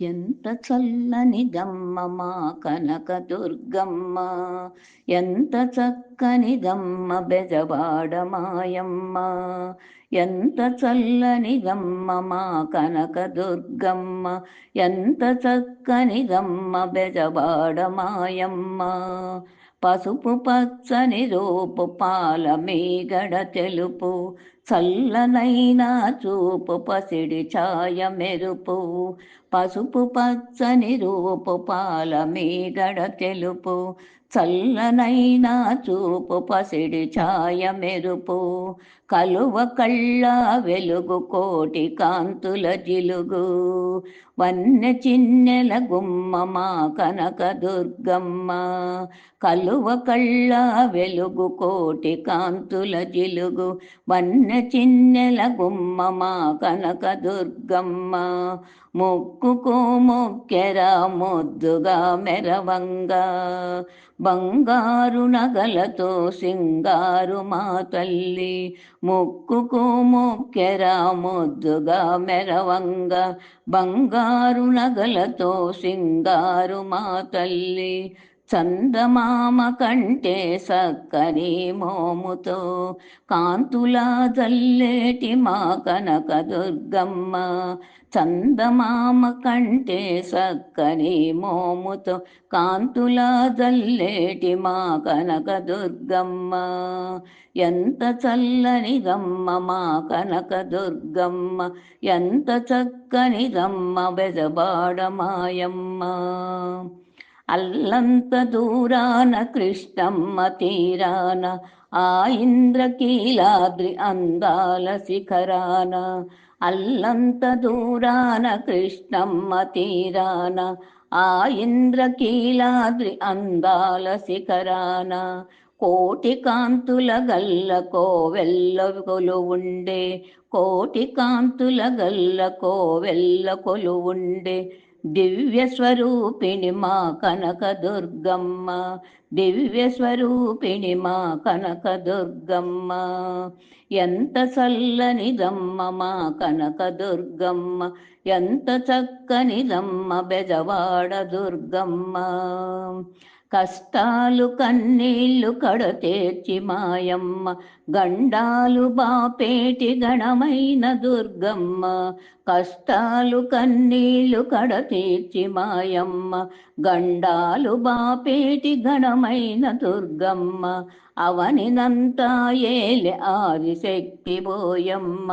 ఎంత చల్లని దమ్మ మా కనక దుర్గమ్మ. ఎంత చక్కని దమ్మ బెజవాడ మాయమ్మ. ఎంత చల్లని దమ్మ మా కనక దుర్గమ్మ. ఎంత చక్కని దమ్మ బెజవాడ మాయమ్మ. పసుపు పచ్చని రూపు పాల మీగడ తెలుపు. చల్లనైనా చూపు పసిడి ఛాయ మెరుపు. పసుపు పచ్చని రూపు పాల మీగడ తెలుపు. చల్లనైనా చూపు పసిడి ఛాయ మెరుపు. కలువ కళ్ళ వెలుగు కోటి కాంతుల జిలుగు. వన్నె చిన్నెల గుమ్మ మా కనక దుర్గమ్మ. కలువ కళ్ళ వెలుగు కోటి కాంతుల జిలుగు. వన్నె చిన్నెల గుమ్మ మా కనక దుర్గమ్మ. మొక్కుకు మొక్కెర మొద్దుగా మెరవంగా. బంగారు నగలతో సింగారు మా తల్లి. మొక్కుకు మొక్కెర మొద్దుగా మెరవంగా. బంగారు నగలతో సింగారు మా తల్లి. చందమామ కంటే సక్కని మోముతో కాంతులా జల్లేటి మా కనక దుర్గమ్మ. చందమామ కంటే సక్కని మోముతో కాంతులా జల్లేటి మా కనక దుర్గమ్మ. ఎంత చల్లని గమ్మ మా కనక దుర్గమ్మ. ఎంత చక్కని గమ్మ బెజబాడ మాయమ్మ. అల్లంత దూరాన కృష్ణమ్మ తీరాన ఆ ఇంద్రకీలాద్రి అందాల శిఖరాన. అల్లంత దూరాన కృష్ణమ్మ తీరాన ఆ ఇంద్రకీలాద్రి అందాల శిఖరాన. కోటి కాంతుల గల్ల కోవెల్ల కొలు ఉండే కోటి కాంతుల గల్ల కోవెల్ల కొలు ఉండే దివ్యస్వరూపిణి మా కనక దుర్గమ్మ. దివ్యస్వరూపిణి మా కనక దుర్గమ్మ. ఎంత చల్లనిదమ్మ మా కనక దుర్గమ్మ. ఎంత చక్కనిదమ్మ బెజవాడ దుర్గమ్మ. కష్టాలు కన్నీళ్ళు కడతేర్చి మాయమ్మ గండాలు బాపేటి గణమైన దుర్గమ్మ కష్టాలు కన్నీళ్ళు కడతీర్చి మాయమ్మ గండాలు బాపేటి గణమైన దుర్గమ్మ అవనినంతా ఏలె ఆదిశక్తి బోయమ్మ.